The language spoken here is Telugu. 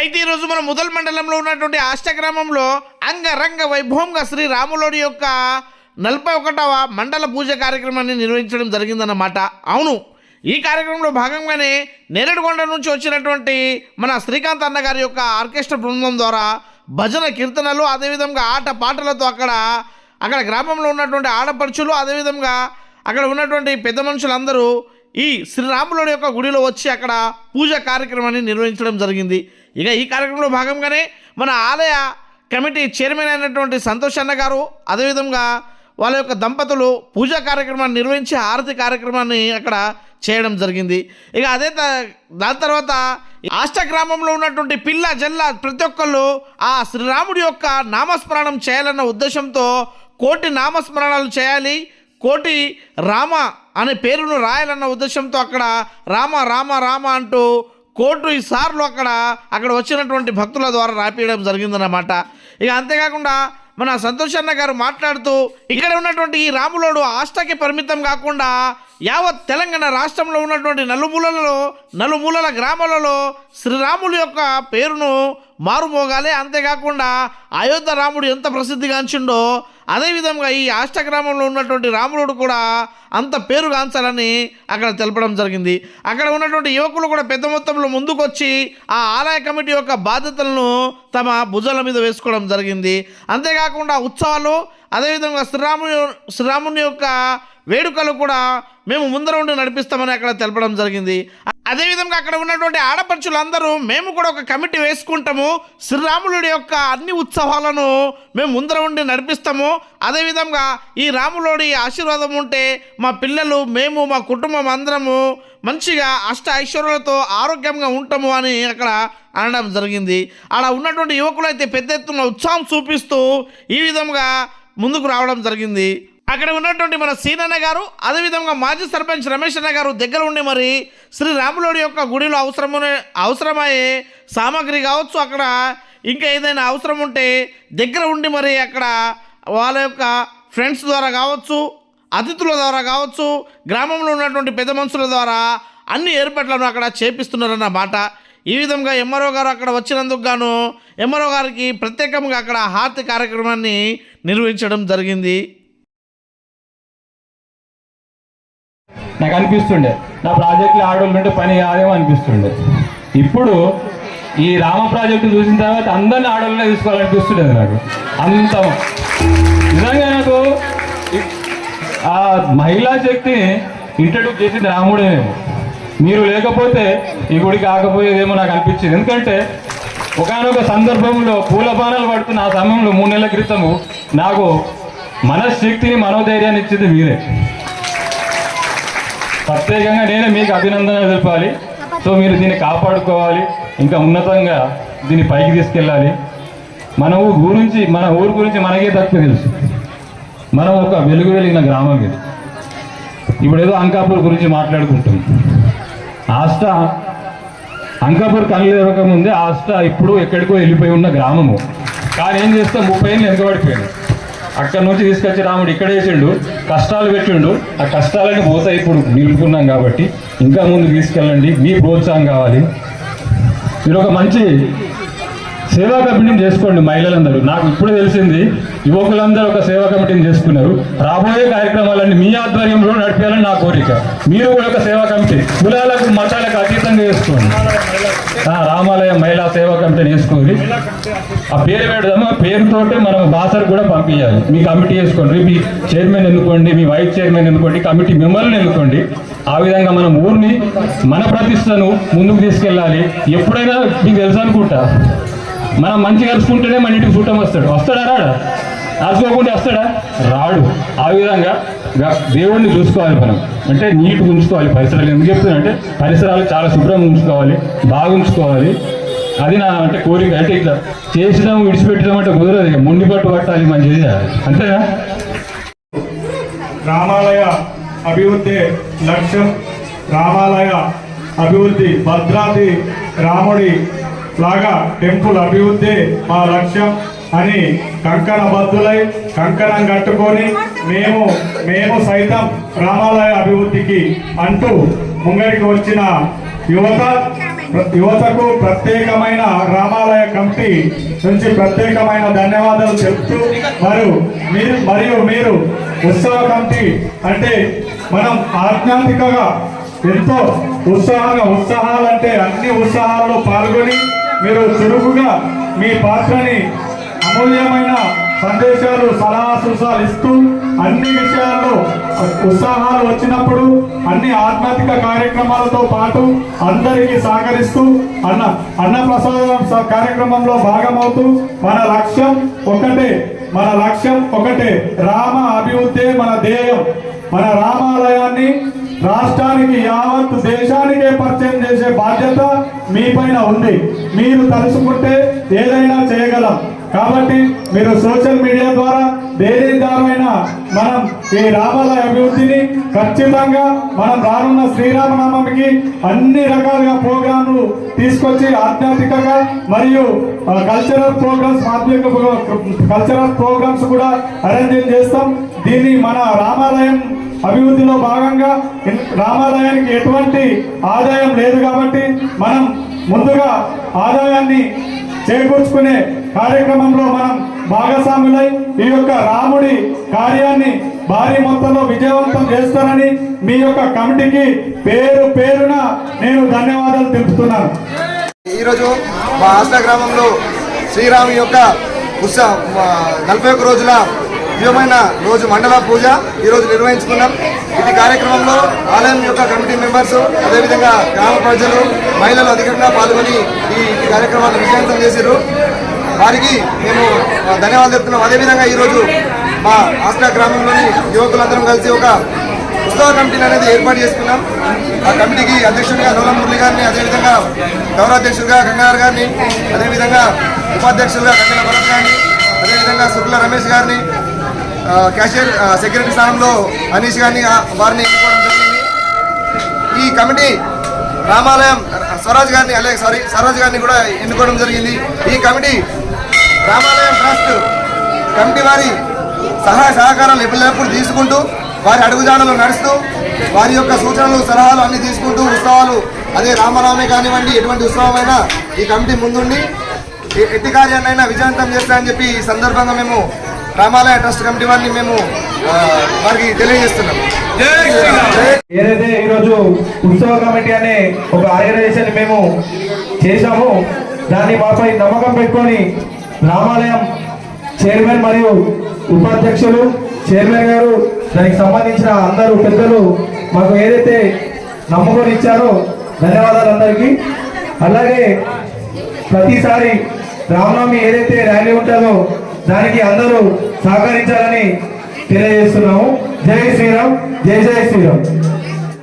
అయితే ఈరోజు మన ముదల్ మండలంలో ఉన్నటువంటి ఆష్టగ్రామంలో అంగరంగ వైభవంగా శ్రీ రాములోడి యొక్క నలభై ఒకటవ మండల పూజ కార్యక్రమాన్ని నిర్వహించడం జరిగిందన్నమాట. అవును ఈ కార్యక్రమంలో భాగంగానే నేరేడుగొండ నుంచి వచ్చినటువంటి మన శ్రీకాంత్ అన్న గారి యొక్క ఆర్కెస్ట్రా బృందం ద్వారా భజన కీర్తనలు అదేవిధంగా ఆట పాటలతో అక్కడ అక్కడ గ్రామంలో ఉన్నటువంటి ఆడపడుచులు అదేవిధంగా అక్కడ ఉన్నటువంటి పెద్ద మనుషులందరూ ఈ శ్రీరాములుడి యొక్క గుడిలో వచ్చి అక్కడ పూజ కార్యక్రమాన్ని నిర్వహించడం జరిగింది. ఇక ఈ కార్యక్రమంలో భాగంగానే మన ఆలయ కమిటీ చైర్మన్ అయినటువంటి సంతోష్ అన్న గారు అదేవిధంగా వాళ్ళ యొక్క దంపతులు పూజా కార్యక్రమాన్ని నిర్వహించి హారతి కార్యక్రమాన్ని అక్కడ చేయడం జరిగింది. ఇక అదే దాని తర్వాత ఈ ఆష్ట గ్రామంలో ఉన్నటువంటి పిల్ల జల్ల ప్రతి ఒక్కళ్ళు ఆ శ్రీరాముడి యొక్క నామస్మరణం చేయాలన్న ఉద్దేశంతో కోటి నామస్మరణాలు చేయాలి కోటి రామ అనే పేరును రాయాలన్న ఉద్దేశంతో అక్కడ రామ రామ రామ అంటూ కోటి సార్లు అక్కడ అక్కడ వచ్చినటువంటి భక్తుల ద్వారా రాపియడం జరిగిందన్నమాట. ఇక అంతేకాకుండా మన సంతోష్ అన్న గారు మాట్లాడుతూ ఇక్కడ ఉన్నటువంటి ఈ రాములోడు ఆష్టకి పరిమితం కాకుండా యావత్ తెలంగాణ రాష్ట్రంలో ఉన్నటువంటి నలుమూలలలో నలుమూలల గ్రామాలలో శ్రీరాములు యొక్క పేరును మారుమోగాలి. అంతేకాకుండా అయోధ్య రాముడు ఎంత ప్రసిద్ధిగాంచిండో అదేవిధంగా ఈ ఆష్ట గ్రామంలో ఉన్నటువంటి రాముడు కూడా అంత పేరుగాంచాలని అక్కడ తెలపడం జరిగింది. అక్కడ ఉన్నటువంటి యువకులు కూడా పెద్ద మొత్తంలో ముందుకొచ్చి ఆ ఆలయ కమిటీ యొక్క బాధ్యతలను తమ భుజాల మీద వేసుకోవడం జరిగింది. అంతేకాకుండా ఉత్సవాలు అదేవిధంగా శ్రీరాముని శ్రీరాముని యొక్క వేడుకలు కూడా మేము ముందర ఉండి నడిపిస్తామని అక్కడ తెలపడం జరిగింది. అదేవిధంగా అక్కడ ఉన్నటువంటి ఆడపడుచులందరూ మేము కూడా ఒక కమిటీ వేసుకుంటాము. శ్రీరాములుడి యొక్క అన్ని ఉత్సవాలను మేము ముందర ఉండి నడిపిస్తాము. అదేవిధంగా ఈ రాములోడి ఆశీర్వాదం ఉంటే మా పిల్లలు మేము మా కుటుంబం అందరము మంచిగా అష్ట ఐశ్వర్యాలతో ఆరోగ్యంగా ఉంటాము అని అక్కడ అనడం జరిగింది. అలా ఉన్నటువంటి యువకులు అయితే పెద్ద ఎత్తున ఉత్సాహం చూపిస్తూ ఈ విధంగా ముందుకు రావడం జరిగింది. అక్కడ ఉన్నటువంటి మన సీనన్న గారు అదేవిధంగా మాజీ సర్పంచ్ రమేష్ అన్న గారు దగ్గర ఉండి మరి శ్రీ రాములోడి యొక్క గుడిలో అవసరమునే అవసరమయ్యే సామాగ్రి కావచ్చు అక్కడ. ఇంకా ఏదైనా అవసరం ఉంటే దగ్గర ఉండి మరి అక్కడ వాళ్ళ యొక్క ఫ్రెండ్స్ ద్వారా కావచ్చు అతిథుల ద్వారా కావచ్చు గ్రామంలో ఉన్నటువంటి పెద్ద మనుషుల ద్వారా అన్ని ఏర్పాట్లను అక్కడ చేపిస్తున్నారన్నమాట ఈ విధంగా ఎంఆర్ఓ గారు అక్కడ వచ్చినందుకు గాను ఎంఆర్ఓ గారికి ప్రత్యేకంగా అక్కడ హారతి కార్యక్రమాన్ని నిర్వహించడం జరిగింది. నాకు అనిపిస్తుండే. నా ప్రాజెక్టులో ఆడవాళ్ళు ఉంటే పని కాదేమో అనిపిస్తుండే. ఇప్పుడు ఈ రామ ప్రాజెక్టు చూసిన తర్వాత అందరిని ఆడవాళ్ళనే తీసుకోవాలనిపిస్తుండేది నాకు. అంత నిజంగా నాకు ఆ మహిళా శక్తిని ఇంట్రడ్యూస్ చేసింది రాముడే మీరు లేకపోతే ఈ గుడి కాకపోయేదేమో నాకు అనిపించింది. ఎందుకంటే ఒకనొక సందర్భంలో పూల బాణాలు పడుతున్న ఆ సమయంలో మూడు నెలల క్రితము నాకు మనశ్శక్తిని మనోధైర్యాన్ని ఇచ్చింది మీరే ప్రత్యేకంగా నేనే మీకు అభినందన తెలపాలి. సో మీరు దీన్ని కాపాడుకోవాలి. ఇంకా ఉన్నతంగా దీన్ని పైకి తీసుకెళ్ళాలి. మన ఊరు గురించి మన ఊరు గురించి మనకే తక్కువ తెలుసు. మనం ఒక వెలుగు వెలిగిన గ్రామం ఇది. ఇప్పుడు ఏదో అంకాపూర్ గురించి మాట్లాడుకుంటుంది ఆస్ట అంకాపూర్ కళ్ళు ముందే ఆస్ట ఇప్పుడు ఎక్కడికో వెళ్ళిపోయి ఉన్న గ్రామము. కానీ ఏం చేస్తాం? ముప్పై ఏళ్ళు వెనుకబడిపోయాడు అక్కడ నుంచి తీసుకొచ్చి రాముడు ఇక్కడ వేసిండు కష్టాలు పెట్టిండు. ఆ కష్టాలని పోతాయి ఇప్పుడు నిలుపుకున్నాం కాబట్టి ఇంకా ముందు తీసుకెళ్ళండి మీ ప్రోత్సాహం కావాలి. మీరు ఒక మంచి సేవా కంపెనీ చేసుకోండి మహిళలందరూ. నాకు ఇప్పుడే తెలిసింది యువకులందరూ ఒక సేవా కమిటీని చేసుకున్నారు. రాబోయే కార్యక్రమాలన్నీ మీ ఆధ్వర్యంలో నడిపేయాలని నా కోరిక. మీరు కూడా ఒక సేవా కమిటీ కులాలకు మతాలకు అతీతంగా చేసుకోండి. రామాలయ మహిళా సేవా కమిటీని వేసుకోండి. ఆ పేరు పెడదాము. ఆ పేరుతోటే మనం బాసర్ కూడా పంపించాలి. మీ కమిటీ చేసుకోండి మీ చైర్మన్ ఎన్నుకోండి మీ వైస్ చైర్మన్ ఎన్నుకోండి కమిటీ మెంబర్లను ఎన్నుకోండి. ఆ విధంగా మనం ఊరిని మన ప్రతిష్టను ముందుకు తీసుకెళ్ళాలి. ఎప్పుడైనా మీకు తెలుసు అనుకుంటా. మనం మంచిగా కలుసుకుంటేనే మన ఇంటికి చుట్టం వస్తాడు. వస్తాడా రాడా? రాసుకోకుండా వస్తాడా రాడు. ఆ విధంగా గ- దేవుణ్ణి చూసుకోవాలి మనం. అంటే నీట్గా ఉంచుకోవాలి పరిసరాలు. ఎందుకు చెప్తున్నా అంటే పరిసరాలు చాలా శుభ్రంగా ఉంచుకోవాలి బాగా ఉంచుకోవాలి. అది నా అంటే కోరిక. అంటే ఇట్లా చేసినాం విడిచిపెట్టడం అంటే కుదరదు మొండి పట్టు పట్టాలి మంచిది అంతేనా? రామాలయ అభివృద్ధి లక్ష్యం రామాలయ అభివృద్ధి భద్రాద్రి రాముడి లాగా టెంపుల్ అభివృద్ధి మా లక్ష్యం. అని కంకణ బద్దులై కంకణం కట్టుకొని మేము మేము సైతం గ్రామాలయ అభివృద్ధికి అంటూ ముంగడికి వచ్చిన యువత యువతకు ప్రత్యేకమైన రామాలయ కమిటీ నుంచి ప్రత్యేకమైన ధన్యవాదాలు చెప్తూ మరియు మీరు మరియు మీరు ఉత్సవ కమిటీ అంటే మనం ఆధ్యాత్మికంగా ఎంతో ఉత్సాహంగా ఉత్సాహాలంటే అన్ని ఉత్సాహాల్లో పాల్గొని మీరు చురుకుగా మీ పాత్రని అమూల్యమైన సందేశాలు సలహా సూసాలు ఇస్తూ అన్ని విషయాల్లో ఉత్సాహాలు వచ్చినప్పుడు అన్ని ఆధ్యాత్మిక కార్యక్రమాలతో పాటు అందరికీ సహకరిస్తూ అన్న అన్న ప్రసాదం స- కార్యక్రమంలో భాగమవుతూ మన లక్ష్యం ఒకటే మన లక్ష్యం ఒకటే రామ అభివృద్ధి మన ధ్యేయం. మన రామాలయాన్ని రాష్ట్రానికి యావత్ దేశానికే పరిచయం చేసే బాధ్యత మీ పైన ఉంది. మీరు తలుచుకుంటే ఏదైనా చేయగలం. కాబట్టి మీరు సోషల్ మీడియా ద్వారా దేని మనం ఈ రామాలయ అభివృద్ధిని ఖచ్చితంగా మనం రానున్న శ్రీరామనామానికి అన్ని రకాలుగా ప్రోగ్రాంలు తీసుకొచ్చి ఆధ్యాత్మికంగా మరియు కల్చరల్ ప్రోగ్రామ్స్ మాధ్యమిక కల్చరల్ ప్రోగ్రామ్స్ కూడా అరేంజ్ చేస్తాం. దీన్ని మన రామాలయం అభివృద్ధిలో భాగంగా రామాలయానికి ఎటువంటి ఆదాయం లేదు కాబట్టి మనం ముందుగా ఆదాయాన్ని చేకూర్చుకునే కార్యక్రమంలో మనం భాగస్వాములై ఈ యొక్క రాముడి కార్యాన్ని భారీ మొత్తంలో విజయవంతం చేస్తారని మీ యొక్క కమిటీకి పేరు పేరున నేను ధన్యవాదాలు తెలుపుతున్నాను. ఈరోజు మా ఆస్థా గ్రామంలో శ్రీరాము యొక్క ఉత్సవ నలభై ఒక్క రోజుల దివ్యమైన రోజు మండల పూజ ఈరోజు నిర్వహించుకున్నాం. ఇది కార్యక్రమంలో ఆలయం యొక్క కమిటీ మెంబర్స్ అదేవిధంగా గ్రామ ప్రజలు మహిళలు అధికంగా పాల్గొని ఈ ఈ కార్యక్రమాన్ని విజయవంతం చేశారు వారికి మేము ధన్యవాదాలు చెప్తున్నాం అదేవిధంగా ఈరోజు మా ఆస్ట్రా గ్రామంలోని యువకులందరం కలిసి ఒక ఉత్సవ కమిటీని అనేది ఏర్పాటు చేసుకున్నాం. ఆ కమిటీకి అధ్యక్షుడిగా నోలం మురళి గారిని అదేవిధంగా గౌరవాధ్యక్షుడిగా గంగారు గారిని అదేవిధంగా ఉపాధ్యక్షులుగా కంచెల భరత్ గారిని అదేవిధంగా శుక్ల రమేష్ గారిని క్యాషియర్ ఆ, సెక్రటరీ స్థానంలో అనీష్ గారిని వారిని ఎన్నుకోవడం జరిగింది. ఈ కమిటీ రామాలయం స్వరాజ్ గారిని అలాగే సారీ స్వరాజ్ గారిని కూడా ఎన్నుకోవడం జరిగింది. ఈ కమిటీ రామాలయం ట్రస్ట్ కమిటీ వారి సహాయ సహకారాలు ఎప్పటికప్పుడు తీసుకుంటూ వారి అడుగుజాడలు నడుస్తూ వారి యొక్క సూచనలు సలహాలు అన్ని తీసుకుంటూ ఉత్సవాలు అదే రామరామే కానివ్వండి ఎటువంటి ఉత్సవమైనా ఈ కమిటీ ముందుండి ఎట్టి కార్యాన్నైనా విజయవంతం చేస్తామని చెప్పి ఈ సందర్భంగా మేము రామాలయ ట్రస్ట్ కమిటీ వారిని మేము వారికి తెలియజేస్తున్నాం. ఏదైతే ఈరోజు ఉత్సవ కమిటీ అనే ఒక ఆర్గనైజేషన్ మేము చేశామో దాన్ని మాపై నమ్మకం పెట్టుకొని రామాలయం చైర్మన్ మరియు ఉపాధ్యక్షులు చైర్మన్ గారు దానికి సంబంధించిన అందరూ పెద్దలు మాకు ఏదైతే నమ్ముకొని ఇచ్చారో ధన్యవాదాలు అందరికీ. అలాగే ప్రతిసారి రామనవమి ఏదైతే ర్యాలీ ఉంటుందో దానికి అందరూ సహకరించాలని తెలియజేస్తున్నాము. జై శ్రీరామ్ జై జై శ్రీరామ్.